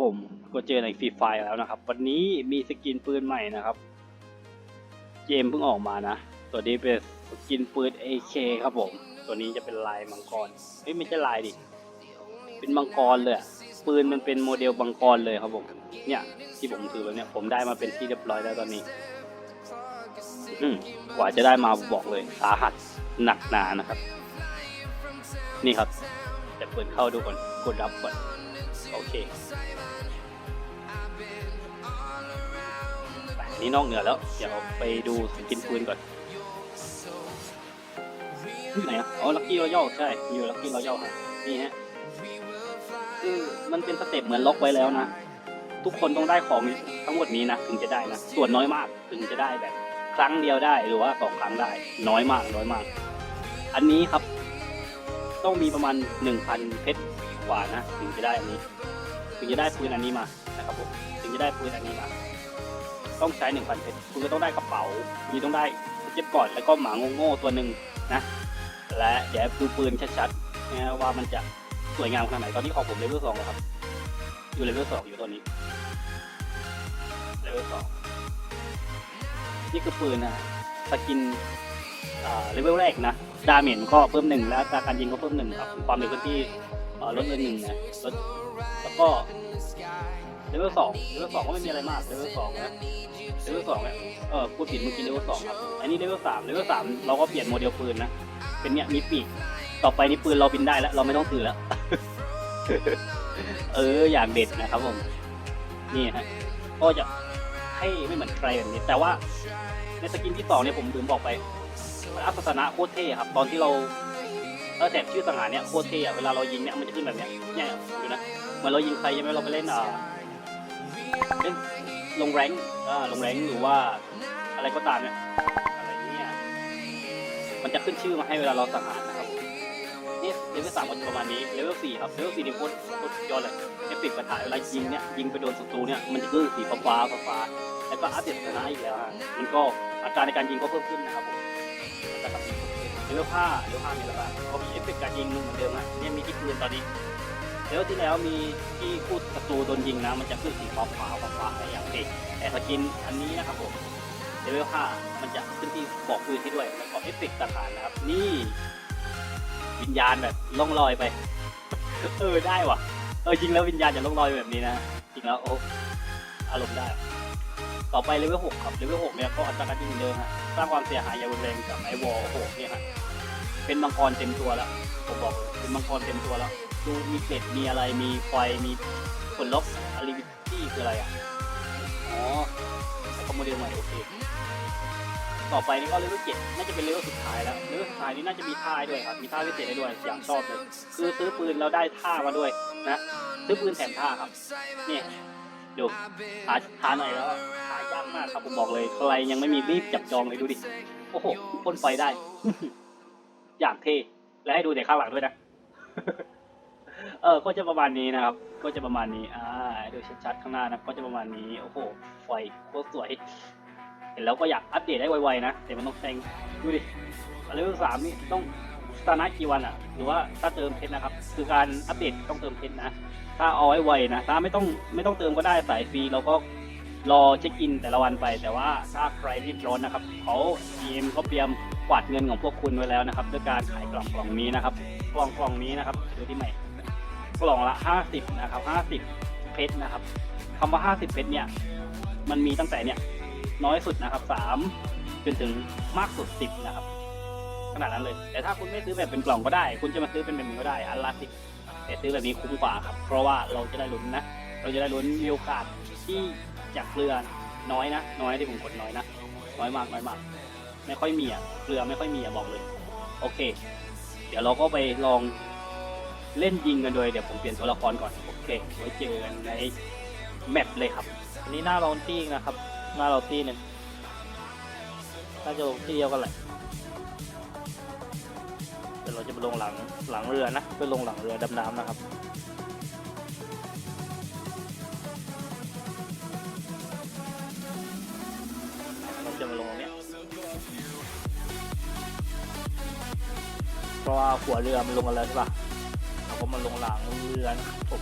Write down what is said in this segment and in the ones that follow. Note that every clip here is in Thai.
ผมก็เจอในฟรีไฟแล้วนะครับ วันนี้มีสกินปืนใหม่นะครับเกมเพิ่งออกมานะ ตัวนี้เป็นสกินปืน AK ครับผม ตัวนี้จะเป็นลายมังกรเฮ้ยไม่ใช่ลายดิ เป็นมังกรเลยอะปืนมันเป็นโมเดลมังกรเลยครับผม เนี่ยที่ผมถือแบบเนี้ยผมได้มาเป็นที่เรียบร้อยแล้วตอนนี้กว่าจะได้มาบอกเลยสาหัสหนักหนานะครับ นี่ครับจะเปิดเข้าดูก่อนกดรับก่อน โอเค นี่นอกเหนือแล้ว เดี๋ยวไปดูสกินปืนก่อนที่ไหนอะอ๋อลักกี้รอยัลใช่ อยู่ลักกี้รอยัลครับนี่ฮะคือมันเป็นสเต็ปเหมือนล็อกไว้แล้วนะ ทุกคนต้องได้ของทั้งหมดนี้นะ ถึงจะได้นะ ส่วนน้อยมากถึงจะได้แบบ ครั้งเดียวได้หรือว่าสองครั้งได้ น้อยมากน้อยมาก อันนี้ครับ ต้องมีประมาณหนึ่งพันเพชรกว่านะ ถึงจะได้อันนี้ ถึงจะได้ปืนอันนี้มานะครับผมถึงจะได้ปืนอันนี้มา ต้องใช้หนึ่งพันเพชรคุณก็ต้องได้กระเป๋ามีต้องได้เจ็บก่อนแล้วก็หมาโง่ๆตัวหนึ่งนะและเดี๋ยวดูปืนชัดๆนะว่ามันจะสวยงามขนาดไหนตอนนี้ของผมเลเวลสองแล้วครับ อยู่เลเวลสองอยู่ตอนนี้เลเวลสองนี่คือปืนนะสกินเลเวลแรกนะดาเมจก็เพิ่มหนึ่งแล้วการยิงก็เพิ่มหนึ่งครับความเร็วพื้นที่ลดเลยหนึ่งนะลดแล้วก็ เลเวลสองเลเวลสองก็ไม่มีอะไรมากเลเวลสองนะเลเวลสองเนี่ยเออพูดผิดเมื่อกี้เลเวลสองครับอันนี้เลเวลสามเลเวลสามเราก็เปลี่ยนโมเดลปืนนะเป็นเนี่ยมีปีกต่อไปนี้ปืนเราบินได้แล้วเราไม่ต้องถือแล้ว เอออย่างเด็ดนะครับผมนี่ฮะก็จะให้ไม่เหมือนใครแบบนี้แต่ว่าในสกินที่สองเนี่ยผมลืมบอกไปอัศสนะโคตรเท่ครับ ตอนที่เราเออแถบชื่อสังหารเนี่ยโคตรเท่อะเวลาเรายิงเนี่ยมันจะขึ้นแบบเนี้ยเนี่ยดูนะเหมือนเรายิงใครใช่ไหมเราไปเล่นอ่า เล่นลงแรงอ่าลงแรงหรือว่าอะไรก็ตามเนี่ยอะไรเนี่ยมันจะขึ้นชื่อมาให้เวลาเราสังหารนะครับนี่เลเวลสามก็จะประมาณนี้เลเวลสี่ครับเลเวลสี่นี่โคตรโคตรสุดยอดเลยเอฟเฟกต์กระถายเวลายิงเนี่ยยิงไปโดนศัตรูเนี่ยมันจะคือสีฟ้าฟ้าฟ้าฟ้าแล้วก็อัปเดตสถานะอีกแล้วฮะมันก็อัตรในการยิงก็เพิ่มขึ้นนะครับผมเลเวลห้าเลเวลห้ามีแล้วบ้างก็มีเอฟเฟกต์การยิงเหมือนเดิมฮะเนี่ยมีที่ปืนตอนนี้ เลเวลที่แล้วมีที่คู่ศัตรูโดนยิงนะ มันจะขึ้นสีฟ้าฟ้าฟ้าฟ้าอะไรอย่างเด็กแต่สกินอันนี้นะครับผมเลเวลห้ามันจะขึ้นที่บอกปืนให้ด้วยแล้วก็เอฟเฟกต์ต่างๆนะครับ นี่ วิญญาณแบบล่องลอยไป เออได้ว่ะ เออจริงแล้ววิญญาณจะล่องลอยแบบนี้นะ จริงแล้วโอ้อารมณ์ได้ ต่อไปเลเวลหกครับเลเวลหกเนี่ยก็อัตราการยิงเดิมฮะสร้างความเสียหายอย่างรุนแรงกับไอวอลหกเนี่ยฮะเป็นมังกรเต็มตัวแล้วผมบอกเป็นมังกรเต็มตัวแล้ว ดูมีเกล็ดมีอะไรมีไฟมีผลลบอาริวิตี้คืออะไรอะ อ๋อแล้วก็โมเดลใหม่โอเค ต่อไปนี่ก็เลเวลเจ็ดน่าจะเป็นเลเวลสุดท้ายแล้วเลเวลสุดท้ายนี่น่าจะมีท่าด้วยครับ มีท่าพิเศษให้ด้วยอย่างชอบเลย คือซื้อปืนแล้วได้ท่ามาด้วยนะ ซื้อปืนแถมท่าครับ เนี่ยดูหาหาหน่อยแล้วหายากมากครับผมบอกเลยใครยังไม่มีรีบจับจองเลยดูดิ โอ้โหพ่นไฟได้ อย่างเท่และให้ดูแต่ข้างหลังด้วยนะ เออก็จะประมาณนี้นะครับ ก็จะประมาณนี้ อ่าดูชัดๆข้างหน้านะก็จะประมาณนี้ โอ้โห ไฟโคตรสวย เห็นแล้วก็อยากอัปเดตได้ไวๆนะ แต่มันต้องแซงดูดิเลเวลสามนี่ต้องสตาร์ทกี่วันอะ หรือว่าถ้าเติมเพชรนะครับ คือการอัปเดตต้องเติมเพชรนะ ถ้าเอาไว้ไวนะ ถ้าไม่ต้องไม่ต้องเติมก็ได้สายฟรีเราก็รอเช็คอินแต่ละวันไป แต่ว่าถ้าใครรีบร้อนนะครับเขา GM เขาเตรียมกวาดเงินของพวกคุณไว้แล้วนะครับ ด้วยการขายกล่องกล่องนี้นะครับ กล่องกล่องนี้นะครับดูที่ใหม่ กล่องละห้าสิบนะครับห้าสิบเพชรนะครับคำว่าห้าสิบเพชรเนี่ย มันมีตั้งแต่เนี่ย น้อยสุดนะครับสามจนถึงมากสุดสิบนะครับ ขนาดนั้นเลย แต่ถ้าคุณไม่ซื้อแบบเป็นกล่องก็ได้ คุณจะมาซื้อเป็นแบบนี้ก็ได้ อันละสิบแต่ซื้อแบบนี้คุ้มกว่าครับ เพราะว่าเราจะได้ลุ้นนะ เราจะได้ลุ้นมีโอกาสที่จากเรือน้อยนะ น้อยที่ผมกดน้อยนะ น้อยมากน้อยมาก ไม่ค่อยมีอะเรือไม่ค่อยมีอะบอกเลย โอเค เดี๋ยวเราก็ไปลอง เล่นยิงกันโดยเดี๋ยวผมเปลี่ยนตัวละครก่อนโอเคไว้เจอกันในแมปเลยครับ อันนี้หน้าเราตี้นะครับ หน้าเราตี้หนึ่งน่าจะลงที่เดียวกันแหละเดี๋ยวเราจะไปลงหลังหลังเรือนะไปลงหลังเรือดำน้ำนะครับเราจะมาลงตรงนี้เพราะว่าหัวเรือมันลงกันแล้วใช่ปะ มาลงหลังเรือนะครับผม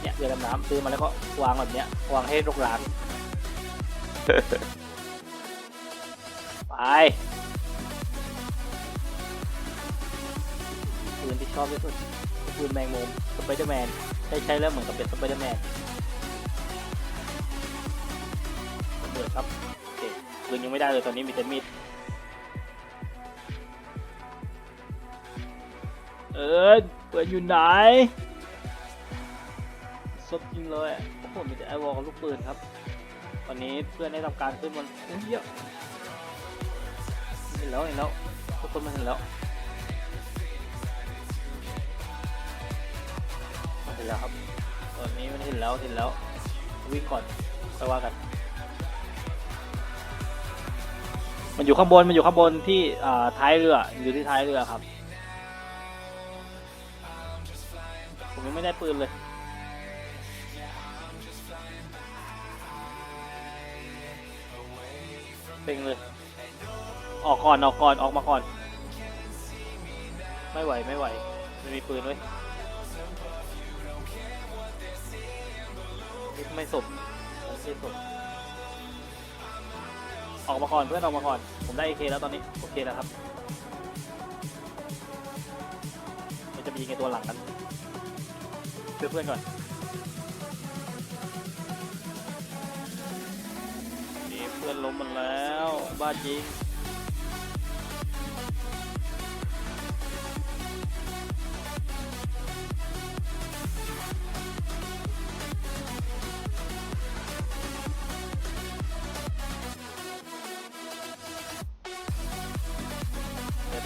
เนี่ยเรือดำน้ำซื้อมาแล้วก็วางแบบเนี้ยวางให้รกร้างไปปืนที่ชอบที่สุดคือปืนแมงมุมสไปเดอร์แมนใช้ใช้แล้วเหมือนกับเป็นสไปเดอร์แมนเบิดครับโอเคปืนยังไม่ได้เลยตอนนี้มีแต่มีด เอิร์ดเปิดอยู่ไหนซบจริงเลยโอ้โหมีแต่ไอวอลกับลูกปืนครับ ตอนนี้เพื่อนได้ทำการขึ้นบนเยอะเห็นแล้วเห็นแล้วทุกคนมาเห็นแล้วมาเห็นแล้วครับตอนนี้มันเห็นแล้วเห็นแล้ววิ่งก่อนไปว่ากัน มันอยู่ข้างบนมันอยู่ข้างบนที่อ่าท้ายเรืออยู่ที่ท้ายเรือครับ ยังไม่ได้ปืนเลยเป่งเลย ออกก่อนออกก่อนออกมาก่อน ไม่ไหวไม่ไหวไม่มีปืนเลยไม่สมไม่สมออกมาก่อนเพื่อนออกมาก่อน ผมได้เอเคแล้วตอนนี้โอเคแล้วครับมันจะมีไงตัวหลังกัน เพื่อเพื่อนก่อน นี่เพื่อนล้มมันแล้ว บ้าจริง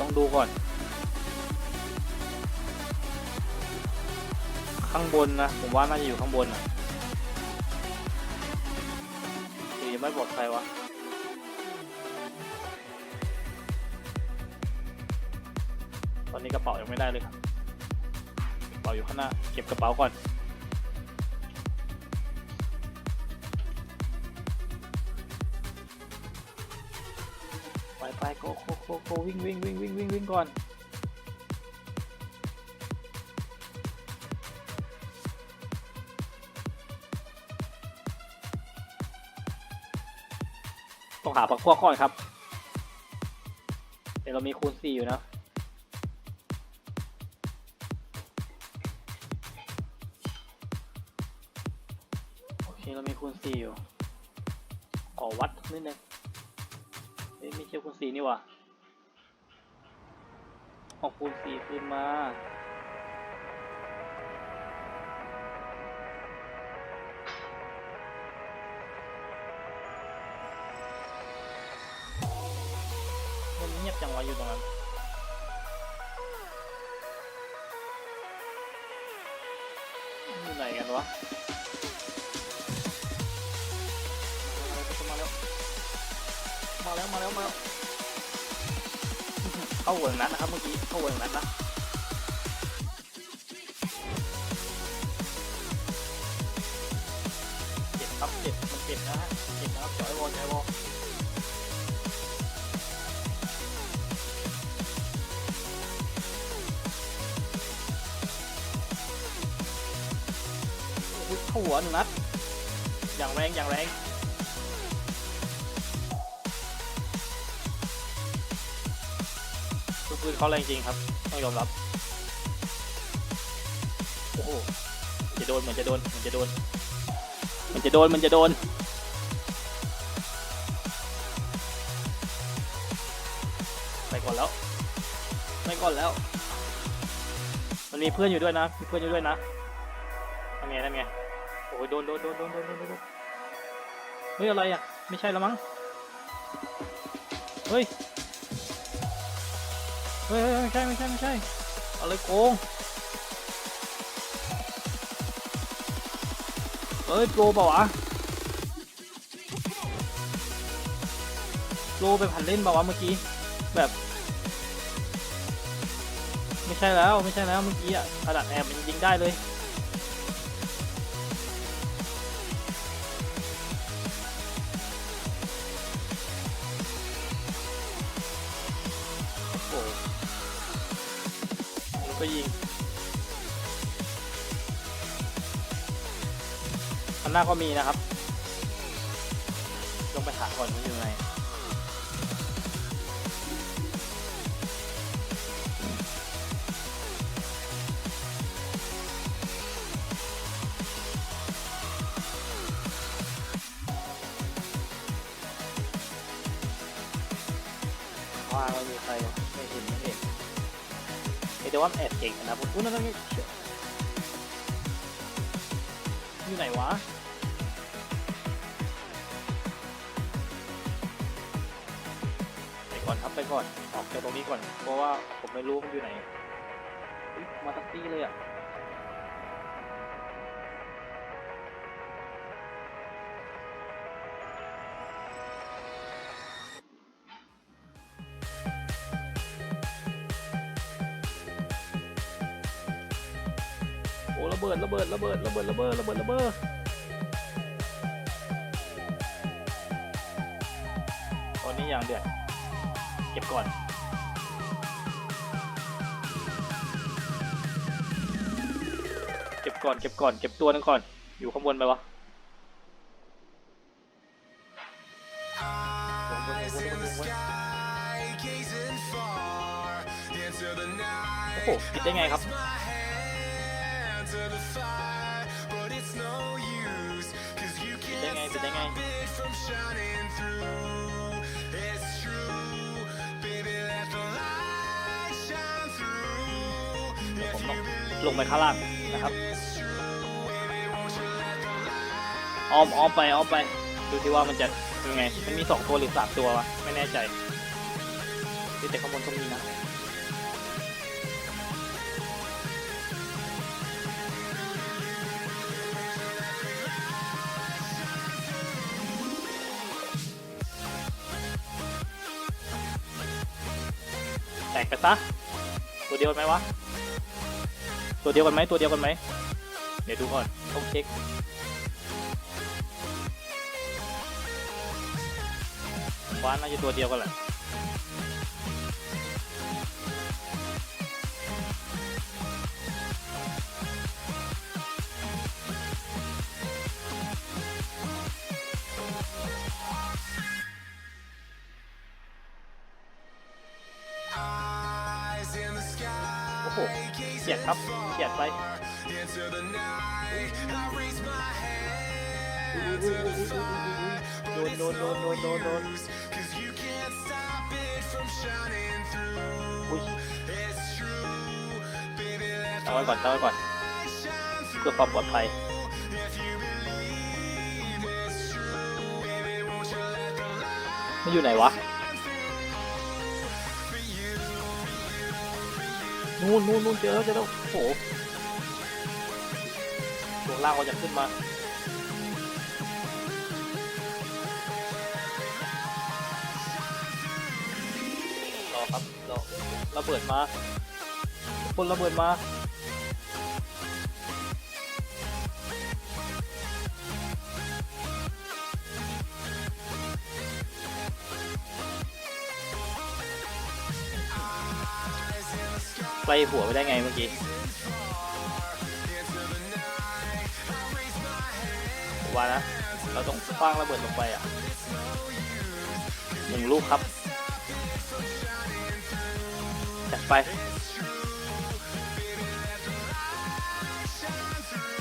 ต้องดูก่อน ข้างบนนะ ผมว่าน่าจะอยู่ข้างบนนะหรือยังไม่บอกใครวะตอนนี้กระเป๋ายังไม่ได้เลยครับกระเป๋าอยู่ข้างหน้า เก็บกระเป๋าก่อนไปไปโกโกโกโกวิ่งวิ่งวิ่งวิ่งวิ่งวิ่งก่อน ต้องหาปักพวกก่อนครับเดี๋ยวเรามีคูณสี่อยู่นะโอเคเรามีคูณสี่อยู่ขอวัดนิดนึงเอ้ยไม่ใช่คูณสี่นี่หว่าเอาคูณสี่คืนมา วะอยู่ตรงนั้นอยู่ไหนกันวะมาแล้วมาแล้วมาแล้วมาแล้วเข้าเวิร์กนั้นนะครับเมื่อกี้เข้าเวิร์กนั้นนะ เข้าหัวหนึ่งนัด อย่างแรงอย่างแรงลูกปืนเขาแรงจริงครับ ต้องยอมรับ โอ้โหจะโดนมันจะโดนมันจะโดน มันจะโดนมันจะโดนไปก่อนแล้วไปก่อนแล้ว มันมีเพื่อนอยู่ด้วยนะมีเพื่อนอยู่ด้วยนะนั่นไงนั่นไง อ้ยโดนโดนโดนโดนโดนโดนเฮ้ยอะไรอะ ไม่ใช่ล้วมั้งเฮ้ยเฮ้ย เฮ้ยไม่ใช่ไม่ใช่ไม่ใช่ อะไรโกง เฮ้ยโปรเปล่าวะโปรไปผันเล่นเปล่าวะเมื่อกี้ แบบ ไม่ใช่แล้วไม่ใช่แล้วเมื่อกี้อะกระดาษแอบมันยิงได้เลย มันหน้าก็มีนะครับ ลงไปหาก่อนมันอยู่ไหนว่าไม่มีใครไม่เห็นไม่เห็นเอ้ยแต่ว่าแอบเก่งนะผมพูดนั่นนั่นนี่อยู่ไหนวะ ก่อนครับไปก่อนออกจากตรงนี้ก่อน เพราะว่าผมไม่รู้มันอยู่ไหนมาตักตี้เลยอะโอ้ระเบิดระเบิดระเบิดระเบิดระเบิดระเบิดระเบิดตอนนี้อย่างเดือด ก็บก่อนเก็บก่อนเก็บก่อนเก็บตัวหนึงก่อน อยู่ข้างบนไปวะลงบนลงบนลงบนลงบนโอ้โหปิดได้ไงครับปิดได้ไงปิดได้ไง ลงไปข้างล่างนะครับอ้อมอ้อมไปอ้อมไป ดูที่ว่ามันจะเป็นไง มันมีสองตัวหรือสามตัววะ ไม่แน่ใจที่แต่ข้างบนก็มีนะแตกไปซะตัวเดียวไหมวะ ตัวเดียวกันไหมตัวเดียวกันไหมเดี๋ยวดูก่อนต้องเช็คว่าน่าจะตัวเดียวกันแหละ ฉียดครับเฉียดไปโดนโดนโดนโดนโดนโดนอุ้ยตั้งไว้ก่อนตั้งไว้ก่อนเพื่อความปลอดภัยมันอยู่ไหนวะ นู่นนู่นนู่นเจอแล้วเจอแล้วโอ้โหลงล่างก็จะขึ้นมารอครับรอระเบิดมาคนระเบิดมา ไปหัวไปได้ไงเมื่อกี้ผมว่านะ เราต้องคว้างระเบิดลงไปอะหนึ่งลูกครับจัดไป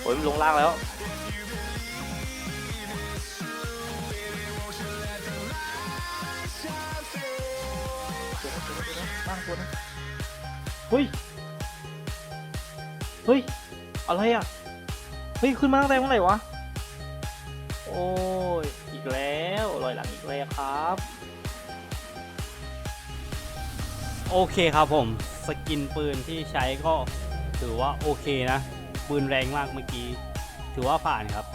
โอ้ยมันลงล่างแล้ว เฮ้ย เฮ้ย อะไรอะ เฮ้ย ขึ้นมาตั้งแต่เมื่อไหร่วะ โอ้ย อีกแล้วลอยหลังอีกแล้วครับ โอเคครับผม สกินปืนที่ใช้ก็ถือว่าโอเคนะ ปืนแรงมากเมื่อกี้ ถือว่าผ่านครับ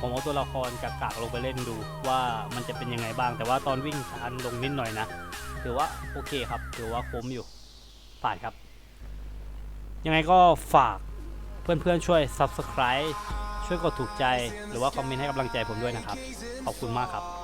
ผมเอาตัวละครกากๆลงไปเล่นดูว่ามันจะเป็นยังไงบ้าง แต่ว่าตอนวิ่งทันลงนิดหน่อยนะ ถือว่าโอเคครับ ถือว่าคุ้มอยู่ผ่านครับ ยังไงก็ฝากเพื่อนๆช่วย Subscribe ช่วยกดถูกใจหรือว่าคอมเมนต์ให้กำลังใจผมด้วยนะครับ ขอบคุณมากครับ